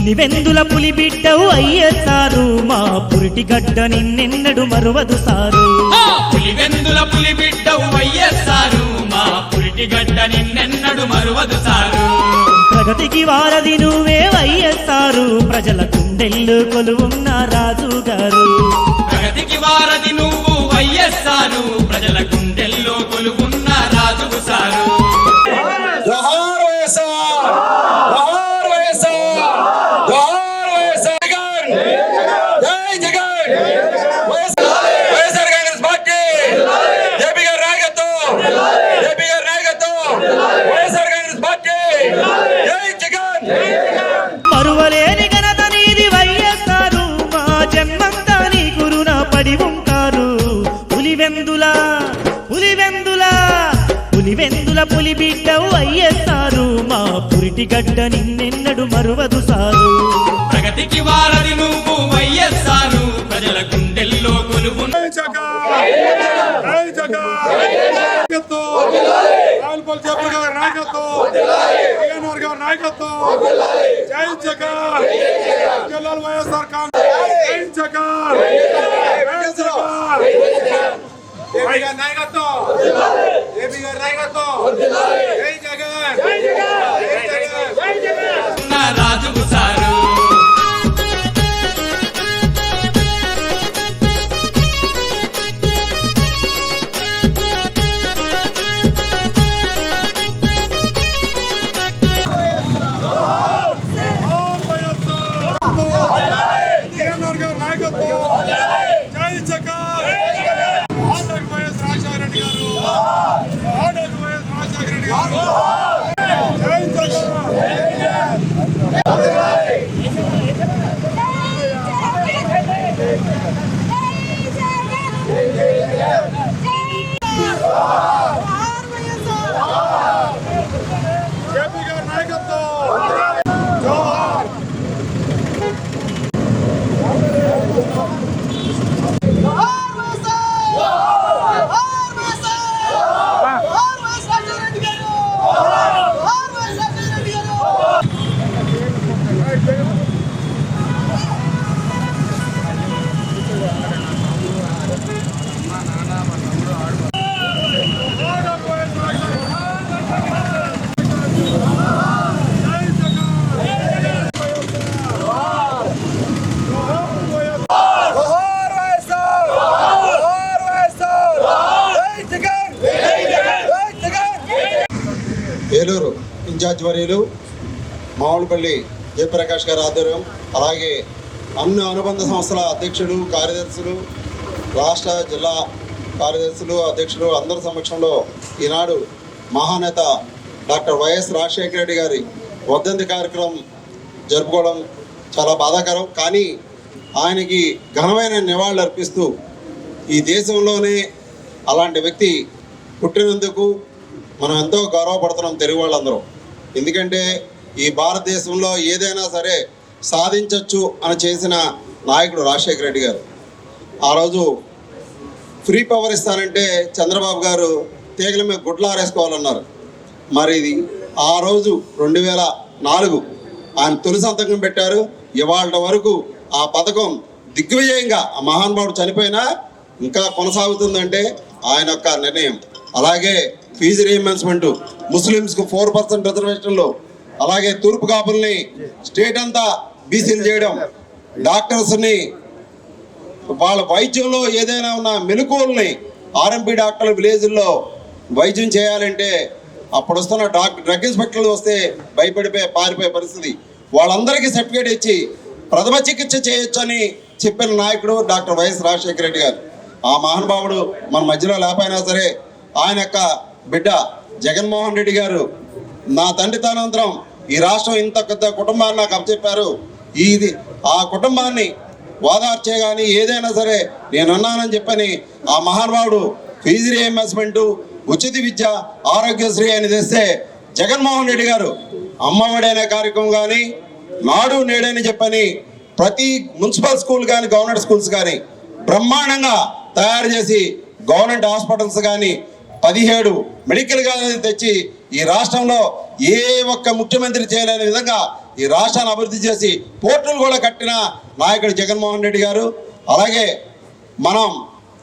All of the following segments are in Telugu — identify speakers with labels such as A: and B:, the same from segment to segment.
A: Pulivendula పులి బిడ్డవు అయ్యేసారు మా పురిటి గడ్డ నిన్నెన్నడు మరువదు సారు.
B: పులివెందుల పులి బిడ్డవు వయ్యేస్తారు మా పురిటి గడ్డ నిన్నెన్నడు మరువదు సారు.
A: ప్రగతికి వారధి నువ్వే అయ్యేసారు ప్రజల గుండెల్లు కొలువున్న రాజు గారు
B: ప్రగతికి వారధి నువ్వు వయ్యేస్తారు ప్రజల
A: గడ్డ నిన్నెన్నడు మరువదు సారు.
B: ప్రగతికి వారధి నువ్వు వయ్యేస్తారు ప్రజల గుండెల్లో కొలువున్న
C: జై జగన్! జై జగన్! నాయకత్వం! జై జగన్! జిల్లాల వైఎస్ఆర్ కాంగ్రెస్! జై జగన్! జై జగన్! నాయకత్వం! జై జగన్!
D: ఏలూరు ఇన్ఛార్జ్ వర్యులు మామిడిపల్లి జయప్రకాష్ గారి ఆధ్వర్యం అలాగే అన్ని అనుబంధ సంస్థల అధ్యక్షులు కార్యదర్శులు రాష్ట్ర జిల్లా కార్యదర్శులు అధ్యక్షులు అందరి సమక్షంలో ఈనాడు మహానేత డాక్టర్ వైఎస్ రాజశేఖర రెడ్డి గారి వర్ధంతి కార్యక్రమం జరుపుకోవడం చాలా బాధాకరం. కానీ ఆయనకి ఘనమైన నివాళులు అర్పిస్తూ ఈ దేశంలోనే అలాంటి వ్యక్తి పుట్టినందుకు మనం ఎంతో గౌరవపడుతున్నాం తెలుగు వాళ్ళందరూ. ఎందుకంటే ఈ భారతదేశంలో ఏదైనా సరే సాధించవచ్చు అని చేసిన నాయకుడు రాజశేఖర రెడ్డి గారు. ఆ రోజు ఫ్రీ పవర్ ఇస్తానంటే చంద్రబాబు గారు తీగల మీద గుడ్లు ఆరేసుకోవాలన్నారు. మరి ఇది ఆ రోజు రెండు వేల నాలుగు ఆయన తొలి సంతకం పెట్టారు. ఇవాళ వరకు ఆ పథకం దిగ్విజయంగా ఆ మహానుభావుడు చనిపోయినా ఇంకా కొనసాగుతుందంటే ఆయన యొక్క నిర్ణయం. అలాగే ఫీజు రీఎంబర్స్మెంట్ ముస్లిమ్స్కు ఫోర్ పర్సెంట్ రిజర్వేషన్లు అలాగే తూర్పు కాపుల్ని స్టేట్ అంతా బీసీలు చేయడం. డాక్టర్స్ని వాళ్ళ వైద్యంలో ఏదైనా ఉన్న మెలకువల్ని ఆర్ఎంపీ డాక్టర్లు విలేజ్ల్లో వైద్యం చేయాలంటే అప్పుడు వస్తున్న డాక్టర్ డ్రగ్ ఇన్స్పెక్టర్లు వస్తే భయపడిపోయి పారిపోయే పరిస్థితి. వాళ్ళందరికీ సర్టిఫికేట్ ఇచ్చి ప్రథమ చికిత్స చేయొచ్చని చెప్పిన నాయకుడు డాక్టర్ వైఎస్ రాజశేఖర రెడ్డి గారు. ఆ మహానుభావుడు మన మధ్యలో లేకపోయినా సరే ఆయన యొక్క బిడ్డ జగన్మోహన్ రెడ్డి గారు నా తండ్రి తనంతరం ఈ రాష్ట్రం ఇంత పెద్ద కుటుంబాన్ని నాకు అప్పచెప్పారు. ఇది ఆ కుటుంబాన్ని ఓదార్చే కానీ ఏదైనా సరే నేను అన్నానని చెప్పని ఆ మహానుభావుడు ఫీజు రియంబర్స్మెంటు ఉచిత విద్య ఆరోగ్యశ్రీ అని తెస్తే జగన్మోహన్ రెడ్డి గారు అమ్మఒడైన కార్యక్రమం కానీ నాడు నేడని చెప్పని ప్రతి మున్సిపల్ స్కూల్ కానీ గవర్నమెంట్ స్కూల్స్ కానీ బ్రహ్మాండంగా తయారు చేసి గవర్నమెంట్ హాస్పిటల్స్ కానీ పదిహేడు మెడికల్ కాలేజీ తెచ్చి ఈ రాష్ట్రంలో ఏ ఒక్క ముఖ్యమంత్రి చేయలేని విధంగా ఈ రాష్ట్రాన్ని అభివృద్ధి చేసి పోర్టులు కూడా కట్టిన నాయకుడు జగన్మోహన్ రెడ్డి గారు. అలాగే మనం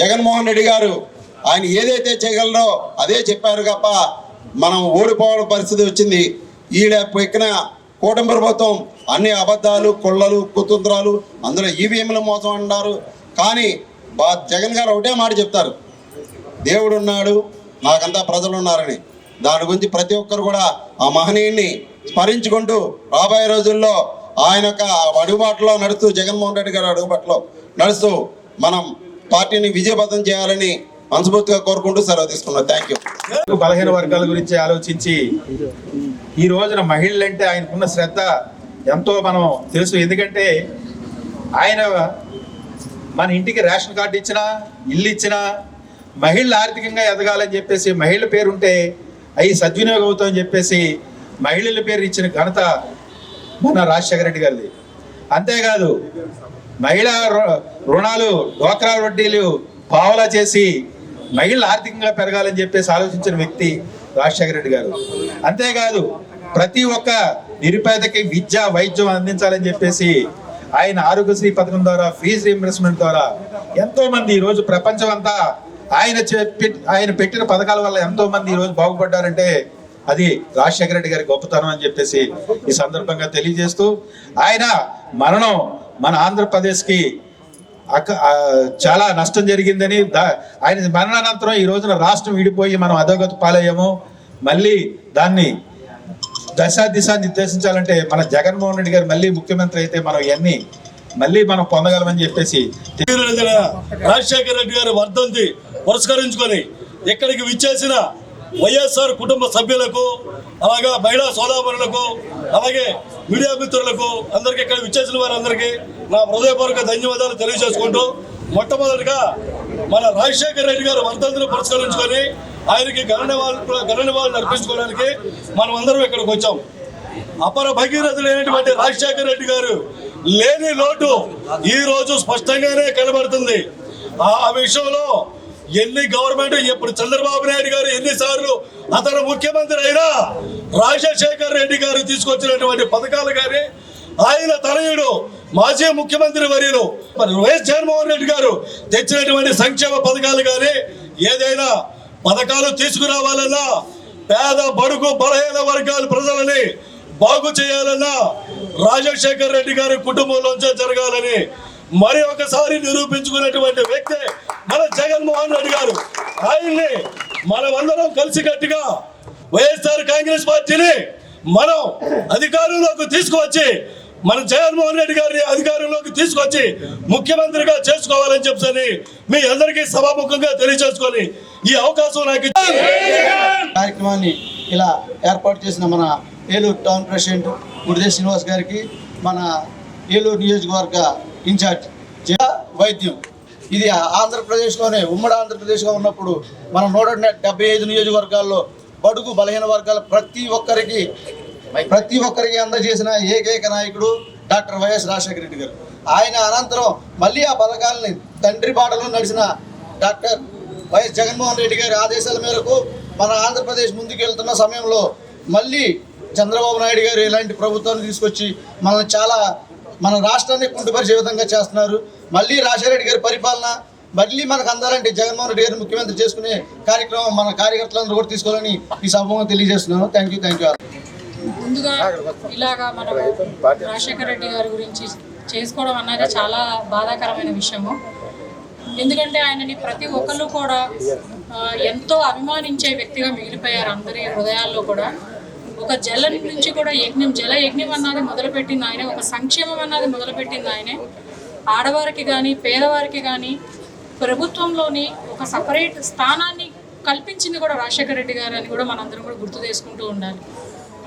D: జగన్మోహన్ రెడ్డి గారు ఆయన ఏదైతే చేయగలరో అదే చెప్పారు తప్ప మనం ఓడిపోవడం పరిస్థితి వచ్చింది. ఈడ ఎక్కిన కూటమి ప్రభుత్వం అన్ని అబద్ధాలు కొల్లలు కుతంత్రాలు అందులో ఈవీఎంలు మోసం అన్నారు కానీ బా జగన్ గారు ఒకటే మాట చెప్తారు. దేవుడు ఉన్నాడు నాకంతా ప్రజలు ఉన్నారని. దాని గురించి ప్రతి ఒక్కరు కూడా ఆ మహనీయుని స్మరించుకుంటూ రాబోయే రోజుల్లో ఆయన యొక్క అడుగుబాటులో నడుస్తూ జగన్మోహన్ రెడ్డి గారి అడుగుబాటులో నడుస్తూ మనం పార్టీని విజయబద్ధం చేయాలని మనస్ఫూర్తిగా కోరుకుంటూ సెలవు తీసుకున్నాం. థ్యాంక్ యూ
E: బలహీన వర్గాల గురించి ఆలోచించి ఈ రోజున మహిళలంటే ఆయనకున్న శ్రద్ధ ఎంతో మనం తెలుసు. ఎందుకంటే ఆయన మన ఇంటికి రేషన్ కార్డు ఇచ్చినా ఇల్లు ఇచ్చినా మహిళలు ఆర్థికంగా ఎదగాలని చెప్పేసి మహిళల పేరుంటే అవి సద్వినియోగం అవుతామని చెప్పేసి మహిళల పేరు ఇచ్చిన ఘనత మన రాజశేఖర రెడ్డి గారిది. అంతేకాదు మహిళా రు- రుణాలు డోక్రా వడ్డీలు పావలా చేసి మహిళలు ఆర్థికంగా పెరగాలని చెప్పేసి ఆలోచించిన వ్యక్తి రాజశేఖర రెడ్డి గారు. అంతేకాదు ప్రతి ఒక్క నిరుపేదకి విద్య వైద్యం అందించాలని చెప్పేసి ఆయన ఆరోగ్యశ్రీ పథకం ద్వారా ఫీజు రీంబర్స్మెంట్ ద్వారా ఎంతోమంది ఈరోజు రోజు ప్రపంచం అంతా ఆయన చే- ఆయన పెట్టిన పథకాల వల్ల ఎంతో మంది ఈ రోజు బాగుపడ్డారంటే అది రాజశేఖర రెడ్డి గారి గొప్పతనం అని చెప్పేసి ఈ సందర్భంగా తెలియజేస్తూ ఆయన మరణం మన ఆంధ్రప్రదేశ్కి అక్క చాలా నష్టం జరిగిందని ఆయన మరణానంతరం ఈ రోజున రాష్ట్రం విడిపోయి మనం అధోగతి పాలయ్యాము. మళ్ళీ దాన్ని దశ దిశ నిర్దేశించాలంటే మన జగన్మోహన్ రెడ్డి గారు మళ్ళీ ముఖ్యమంత్రి అయితే మనం ఇవన్నీ మళ్ళీ మనం పొందగలమని చెప్పేసి
F: రాజశేఖర రెడ్డి గారు వర్ధంతి పురస్కరించుకొని ఇక్కడికి విచ్చేసిన వైఎస్ఆర్ కుటుంబ సభ్యులకు అలాగా మహిళా సోదాపరులకు అలాగే మీడియా మిత్రులకు అందరికీ ఇక్కడ విచ్చేసిన వారందరికీ నా హృదయపూర్వక ధన్యవాదాలు తెలియజేసుకుంటూ మొట్టమొదటిగా మన రాజశేఖర రెడ్డి గారు వర్ధంతిని పురస్కరించుకొని ఆయనకి గణనివాళులు గణనివాళులు అర్పించుకోవడానికి మనం అందరం ఇక్కడికి వచ్చాం. అపర భగీరథులైనటువంటి రాజశేఖర రెడ్డి గారు లేని లోటు ఈ రోజు స్పష్టంగానే కనబడుతుంది. ఆ విషయంలో ఎన్ని గవర్నమెంట్ ఇప్పుడు చంద్రబాబు నాయుడు గారు ఎన్నిసార్లు అతను ముఖ్యమంత్రి అయినా రాజశేఖర్ రెడ్డి గారు తీసుకొచ్చినటువంటి పథకాలు కానీ ఆయన తనయుడు మాజీ ముఖ్యమంత్రి వర్యులు మరి వైఎస్ జగన్మోహన్ రెడ్డి గారు తెచ్చినటువంటి సంక్షేమ పథకాలు కానీ ఏదైనా పథకాలు తీసుకురావాలన్నా పేద బడుగు బలహీన వర్గాల ప్రజలని బాగు చేయాలన్నా రాజశేఖర్ రెడ్డి గారి కుటుంబంలోంచే జరగాలని మరి ఒకసారి నిరూపించుకున్నటువంటి వ్యక్తి మన జగన్మోహన్ రెడ్డి గారు. ఆయన్ని మనమందరం కలిసికట్టుగా వైఎస్ఆర్ కాంగ్రెస్ పార్టీని మనం అధికారంలోకి తీసుకువచ్చి మన జగన్మోహన్ రెడ్డి గారిని అధికారంలోకి తీసుకొచ్చి ముఖ్యమంత్రిగా చేసుకోవాలని చెప్పని మీ అందరికీ సభాముఖంగా తెలియజేసుకొని ఈ అవకాశం నాకు
G: కార్యక్రమాన్ని ఇలా ఏర్పాటు చేసిన మన ఏలూరు టౌన్ ప్రెసిడెంట్ గుడిదే శ్రీనివాస్ గారికి మన ఏలూరు నియోజకవర్గ ఇన్ఛార్జ్ జిల్లా వైద్యం. ఇది ఆంధ్రప్రదేశ్లోనే ఉమ్మడి ఆంధ్రప్రదేశ్గా ఉన్నప్పుడు మన నూట డెబ్బై ఐదు నియోజకవర్గాల్లో బడుగు బలహీన వర్గాల ప్రతి ఒక్కరికి ప్రతి ఒక్కరికి అందజేసిన ఏకైక నాయకుడు డాక్టర్ వైఎస్ రాజశేఖర రెడ్డి గారు. ఆయన అనంతరం మళ్ళీ ఆ పథకాలని తండ్రి బాటలో నడిచిన డాక్టర్ వైఎస్ జగన్మోహన్ రెడ్డి గారి ఆదేశాల మేరకు మన ఆంధ్రప్రదేశ్ ముందుకు వెళ్తున్న సమయంలో మళ్ళీ చంద్రబాబు నాయుడు గారు ఇలాంటి ప్రభుత్వాన్ని తీసుకొచ్చి మనల్ని చాలా మన రాష్ట్రాన్ని కుంటుపరిచే విధంగా చేస్తున్నారు. మళ్ళీ రాజారెడ్డి రెడ్డి గారి పరిపాలన మళ్ళీ మనకు అందాలంటే జగన్మోహన్ రెడ్డి గారిని ముఖ్యమంత్రి చేసుకునే కార్యక్రమం మన కార్యకర్తలందరూ కూడా తీసుకోవాలని ఈ సభగా తెలియజేస్తున్నాను. థ్యాంక్ యూ థ్యాంక్ యూ
H: ముందుగా ఇలాగా మనం రాజశేఖర రెడ్డి గారి గురించి చేసుకోవడం అన్నది చాలా బాధాకరమైన విషయము. ఎందుకంటే ఆయనని ప్రతి ఒక్కళ్ళు కూడా ఎంతో అభిమానించే వ్యక్తిగా మిగిలిపోయారు అందరి హృదయాల్లో కూడా. ఒక జల నుంచి కూడా యజ్ఞం జల యజ్ఞం అన్నది మొదలుపెట్టింది ఆయనే ఒక సంక్షేమం అన్నది మొదలుపెట్టింది ఆయనే. ఆడవారికి కానీ పేదవారికి కానీ ప్రభుత్వంలోని ఒక సపరేట్ స్థానాన్ని కల్పించింది కూడా రాజశేఖర రెడ్డి గారు అని కూడా మనందరం కూడా గుర్తు చేసుకుంటూ ఉండాలి.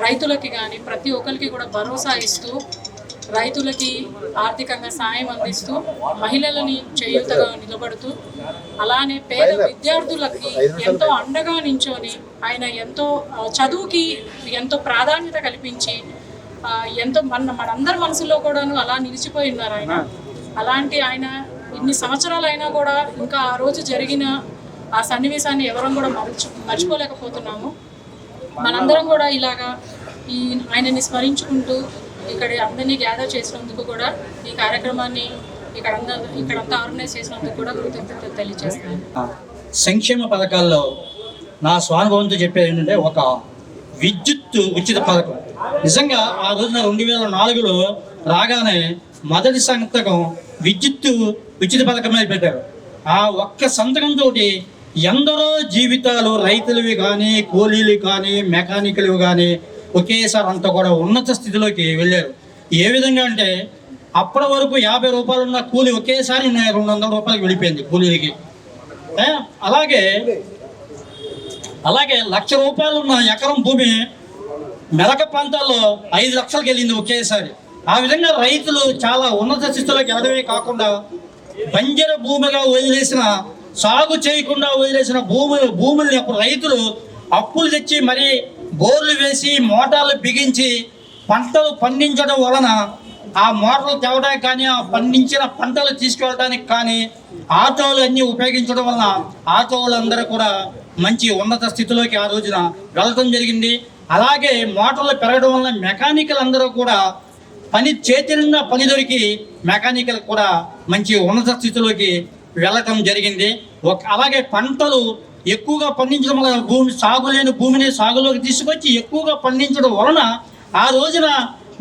H: రైతులకి కానీ ప్రతి ఒక్కరికి కూడా భరోసా ఇస్తూ రైతులకి ఆర్థికంగా సాయం అందిస్తూ మహిళలని చేయూతగా నిలబడుతూ అలానే పేద విద్యార్థులకి ఎంతో అండగా నించొని ఆయన ఎంతో చదువుకి ఎంతో ప్రాధాన్యత కల్పించి ఎంతో మన మనందరి మనసులో కూడాను అలా నిలిచిపోయి ఉన్నారు ఆయన. అలాంటి ఆయన ఇన్ని సంవత్సరాలు అయినా కూడా ఇంకా ఆ రోజు జరిగిన ఆ సన్నివేశాన్ని ఎవరం కూడా మర్చి మర్చిపోలేకపోతున్నాము. మనందరం కూడా ఇలాగా ఈ ఆయనని స్మరించుకుంటూ ఇక్కడ అందరినీ గ్యాదర్ చేసినందుకు కూడా ఈ కార్యక్రమాన్ని ఇక్కడ ఇక్కడంతా ఆర్గనైజ్ చేసినందుకు కూడా కృతజ్ఞతలు తెలియజేస్తున్నాను.
I: సంక్షేమ పథకాల్లో నా స్వానుభవంతో చెప్పేది ఏంటంటే ఒక విద్యుత్ ఉచిత పథకం. నిజంగా ఆ రోజున రెండు వేల నాలుగులో రాగానే మొదటి సంతకం విద్యుత్ ఉచిత పథకం మీద పెట్టారు. ఆ ఒక్క సంతకంతో ఎందరో జీవితాలు రైతులవి కానీ కూలీలు కానీ మెకానికలు కానీ ఒకేసారి అంతా కూడా ఉన్నత స్థితిలోకి వెళ్ళారు. ఏ విధంగా అంటే అప్పటి వరకు యాభై రూపాయలు ఉన్న కూలి ఒకేసారి రెండు వందల రూపాయలకి వెళ్ళిపోయింది కూలీలకి. అలాగే అలాగే లక్ష రూపాయలు ఉన్న ఎకరం భూమి మెదక ప్రాంతాల్లో ఐదు లక్షలకు వెళ్ళింది ఒకేసారి. ఆ విధంగా రైతులు చాలా ఉన్నత స్థితిలోకి వెళ్ళడమే కాకుండా బంజర భూమిగా వదిలేసిన సాగు చేయకుండా వదిలేసిన భూమి భూముల్ని అప్పుడు రైతులు అప్పులు తెచ్చి మరీ బోర్లు వేసి మోటార్లు బిగించి పంటలు పండించడం వలన ఆ మోటార్లు తేవడానికి కానీ ఆ పండించిన పంటలు తీసుకెళ్ళడానికి కానీ ఆటోలు అన్నీ ఉపయోగించడం వలన ఆటోలందరూ కూడా మంచి ఉన్నత స్థితిలోకి ఆ రోజున వెళ్ళటం జరిగింది. అలాగే మోటార్లు పెరగడం వలన మెకానికల్ అందరూ కూడా పని చేతిన పని దొరికి మెకానికల్ కూడా మంచి ఉన్నత స్థితిలోకి వెళ్ళటం జరిగింది. ఒక అలాగే పంటలు ఎక్కువగా పండించడం వల్ల భూమి సాగులేని భూమిని సాగులోకి తీసుకొచ్చి ఎక్కువగా పండించడం వలన ఆ రోజున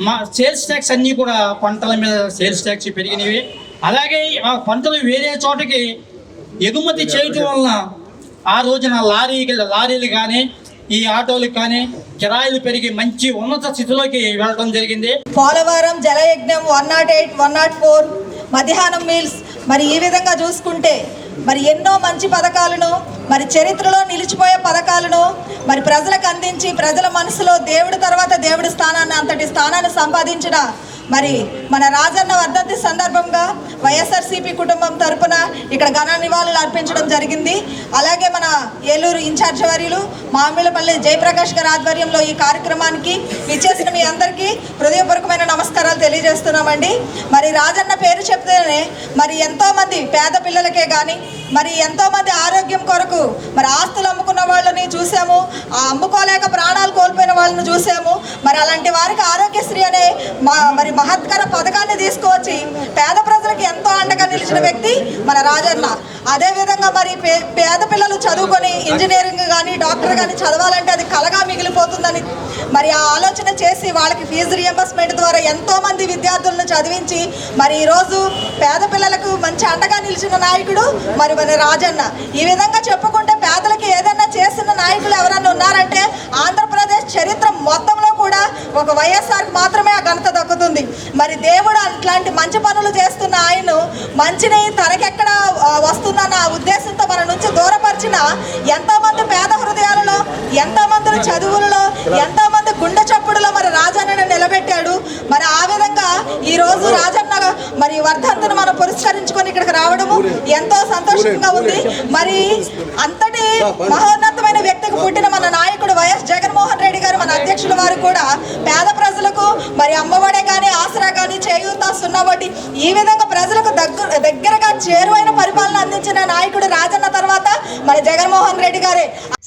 I: మా సేల్స్ ట్యాక్స్ అన్నీ కూడా పంటల మీద సేల్స్ ట్యాక్స్ పెరిగినవి. అలాగే ఆ పంటలు వేరే చోటకి ఎగుమతి చేయటం వలన ఆ రోజున లారీకి లారీలు కానీ ఈ ఆటోలు కానీ కిరాయిలు పెరిగి మంచి ఉన్నత స్థితిలోకి వెళ్ళడం జరిగింది.
J: Polavaram Jalayagnam one nought eight one nought four మధ్యాహ్నం మీల్స్. మరి ఈ విధంగా చూసుకుంటే మరి ఎన్నో మంచి పథకాలను మరి చరిత్రలో నిలిచిపోయే పథకాలను మరి ప్రజలకు అందించి ప్రజల మనసులో దేవుడి తర్వాత దేవుడి స్థానాన్ని అంతటి స్థానాన్ని సంపాదించిన మరి మన రాజన్న వర్ధంతి సందర్భంగా వైఎస్ఆర్సీపీ కుటుంబం తరపున ఇక్కడ ఘన నివాళులు అర్పించడం జరిగింది. అలాగే మన ఏలూరు ఇన్ఛార్జ్ వర్యులు మామిళ్ళపల్లి జయప్రకాష్ గారి ఆధ్వర్యంలో ఈ కార్యక్రమానికి ఇచ్చేసిన మీ అందరికీ హృదయపూర్వకమైన నమస్కారాలు తెలియజేస్తున్నామండి. మరి రాజన్న పేరు చెప్తేనే మరి ఎంతోమంది పేద పిల్లలకే కానీ మరి ఎంతోమంది ఆరోగ్యం కొరకు మరి ఆస్తులు అమ్ముకున్న వాళ్ళని చూసాము. ఆ అమ్ముకోలేక ప్రాణాలు కోల్పోయి వాళ్ళను చూసాము. మరి అలాంటి వారికి ఆరోగ్యశ్రీ అనే మరి మహత్కర పథకాన్ని తీసుకువచ్చి పేద ప్రజలకు ఎంతో అండగా నిలిచిన వ్యక్తి మన రాజన్న. అదేవిధంగా మరి పే- పేద పిల్లలు చదువుకొని ఇంజనీరింగ్ కానీ డాక్టర్ కానీ చదవాలంటే అది కలగా మిగిలిపోతుందని మరి ఆ ఆలోచన చేసి వాళ్ళకి ఫీజు రియంబర్స్మెంట్ ద్వారా ఎంతో మంది విద్యార్థులను చదివించి మరి ఈరోజు పేద పిల్లలకు మంచి అండగా నిలిచిన నాయకుడు మరి మన రాజన్న. ఈ విధంగా చెప్పుకుంటే పేదలకు ఏదైనా చేసిన నాయకులు ఎవరన్నా ఉన్నారంటే ఆంధ్ర ఒక వైఎస్ఆర్కి మాత్రమే ఆ ఘనత దక్కుతుంది. మరి దేవుడు అట్లాంటి మంచి పనులు చేస్తున్న ఆయన మంచిని తనకెక్కడ వస్తుందన్న ఆ ఉద్దేశంతో మన నుంచి దూరపరిచిన ఎంతో మంది పేద హృదయాలలో ఎంతో మంది చదువులలో ఎంతో మంది గుండె చప్పుడులో మరి రాజన్నను నిలబెట్టాడు. మరి ఆ విధంగా ఈ రోజు రాజన్న మరి వర్ధంతను మనం పురస్కరించుకొని ఇక్కడికి రావడము ఎంతో సంతోషంగా ఉంది. మరి అంతటి మహోన్నతమైన వ్యక్తికి పుట్టిన మన నాయకుడు వైఎస్ జగన్మోహన్ రెడ్డి గారు మన అధ్యక్షుల వారు కూడా మరి అమ్మఒడే కానీ ఆసరా కానీ చేయూత సున్నవడ్డీ ఈ విధంగా ప్రజలకు దగ్గర దగ్గరగా చేరువైన పరిపాలన అందించిన నాయకుడు రాజన్న తర్వాత మన జగన్మోహన్ రెడ్డి గారే.